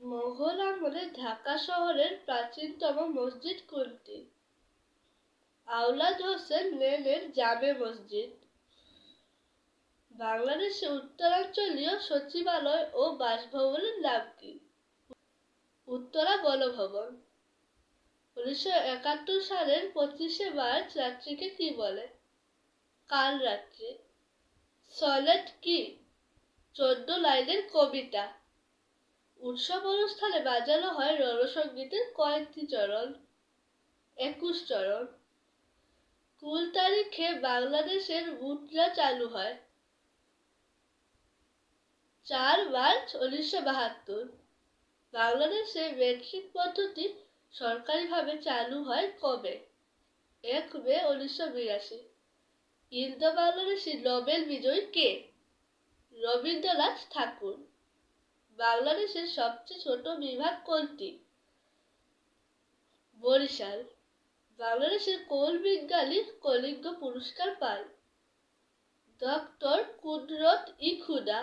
মোগল আমলে ঢাকা শহরের প্রাচীনতম মসজিদ কোনটি? আওলাদ হোসেন লেনের জামে মসজিদ। বাংলাদেশে উত্তরাঞ্চলীয় সচিবালয় ও বাসভবনের নাম কি? উত্তরা গণভবন উনিশশো একাত্তর সালের পঁচিশে মার্চ রাত্রিকে কি বলে? কাল রাত্রি। সনেট কি? চোদ্দ লাইনের কবিতা। উৎসব অনুষ্ঠানে বাজানো হয় রণসঙ্গীতের কয়েকটি চরণ। একুশ চরণ। কোন তারিখে বাংলাদেশের মুদ্রা চালু হয়। চার মার্চ উনিশশো বাহাত্তর। বাংলাদেশে মেট্রিক পদ্ধতি সরকারিভাবে চালু হয় কবে? এক মে উনিশশো বিরাশি। ইন্দো বাংলাদেশি নোবেল বিজয়ী কে? রবীন্দ্রনাথ ঠাকুর। বাংলাদেশের সবচেয়ে ছোট বিভাগ কোনটি? বরিশাল। বাংলাদেশের কোন বিজ্ঞানী কলিঙ্গ পুরস্কার পায়? ডক্টর কুদরত ই খুদা।